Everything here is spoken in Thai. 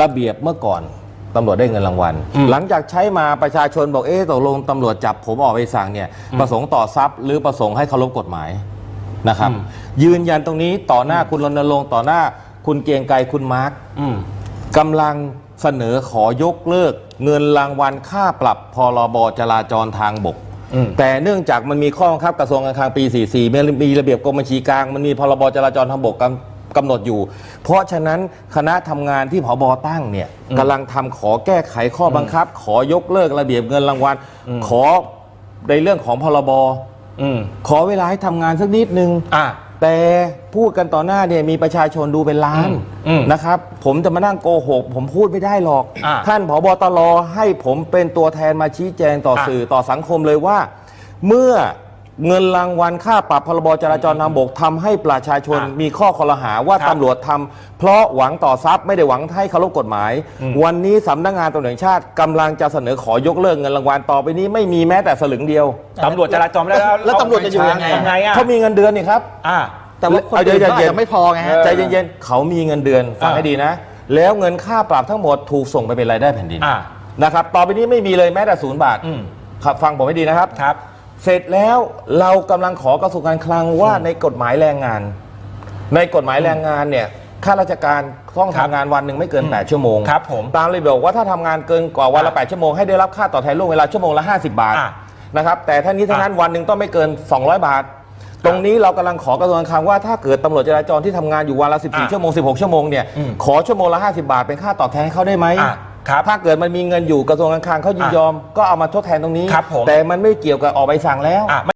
ระเบียบเมื่อก่อนตำรวจได้เงินรางวัลอืมหลังจากใช้มาประชาชนบอกเอ๊ะตกลงตำรวจจับผมออกไปสั่งเนี่ยประสงค์ต่อทรัพย์ หรือประสงค์ให้เคารพกฎหมายนะครับอืมยืนยันตรงนี้ต่อหน้าคุณรณรงค์ต่อหน้าคุณเกรียงไกรคุณมาร์คอืมกำลังเสนอขอยกเลิก เงินรางวัลค่าปรับพรบจราจรทางบกอืมแต่เนื่องจากมันมีข้อบังคับกระทรวงการคลังปี 44มันมีระเบียบกรมบัญชีกลาง มันมีพรบจราจรทางบก กำกำหนดอยู่ เพราะฉะนั้นคณะทำงานที่ผบตั้งเนี่ยกำลังทำขอแก้ไขข้อบังคับ ขอยกเลิกระเบียบเงินรางวัลขอในเรื่องของพรบอืมขอเวลาให้ทำงานสักนิดนึง อะ แต่พูดกันต่อหน้าเนี่ยมีประชาชนดูเป็นล้านอืมอืมนะครับ ผมจะมานั่งโกหก ผมพูดไม่ได้หรอก อ่าท่านผบตรให้ผมเป็นตัวแทนมาชี้แจงต่ออะสื่อต่อสังคมเลยว่า เมื่อ เงินรางวัลค่าปรับพรบจราจรทางบกทำให้ประชาชนอะมีข้อคอรหาว่าครับตำรวจทำเพราะหวังต่อทรัพย์ไม่ได้หวังให้เคารพกฎหมายอืมวันนี้สำนักงานตำรวจแห่งชาติกำลังจะเสนอขอยกเลิกเงินรางวัลต่อไปนี้ไม่มีแม้แต่สลึงเดียว ตำรวจจราจรไม่ได้แล้วแล้วตำรวจจะอยู่ยังไง ทำไงอะเขามีเงินเดือนนี่ครับ อะ แต่ว่าคนเอาเดี๋ยวอื่นก็อาจเย็นจะไม่พอไงฮะเออใจเย็นๆ เขามีเงินเดือนฟังอ่าให้ดีนะ แล้วเงินค่าปรับทั้งหมดถูกส่งไปเป็นรายได้แผ่นดินอะนะครับ ต่อไปนี้ไม่มีเลยแม้แต่ศูนย์บาทอืม ครับฟังผมให้ดีนะครับ ครับ เสร็จแล้วเรากำลังขอกระทรวงการคลังว่าในกฎหมายแรงงาน ในกฎหมายแรงงานเนี่ยข้าราชการต้องครับทำงานวันหนึ่งไม่เกิน 8 ชั่วโมงครับผมตามระเบียบบอกว่าถ้าทำงานเกินกว่าวันละอะ8 ชั่วโมงให้ได้รับค่าตอบแทนล่วงเวลาชั่วโมงละ 50 บาทอะนะครับแต่ท่านนี้ทั้งนั้นวันหนึ่งต้องไม่เกิน 200 บาท ตรงนี้เรากำลังขอกระทรวงการคลังว่าถ้าเกิดตำรวจจราจรที่ทำงานอยู่วันละอะ14ชั่วโมง 16 ชั่วโมงเนี่ยอืม ขอชั่วโมงละ 50 บาทเป็นค่าตอบแทนให้เขาได้ไหม อะ ครับถ้าเกิดมันมีเงินอยู่กระทรวงการคลังเขายินอะยอมก็เอามาทดแทนตรงนี้ ครับผม แต่มันไม่เกี่ยวกับออกใบสั่งแล้ว อะ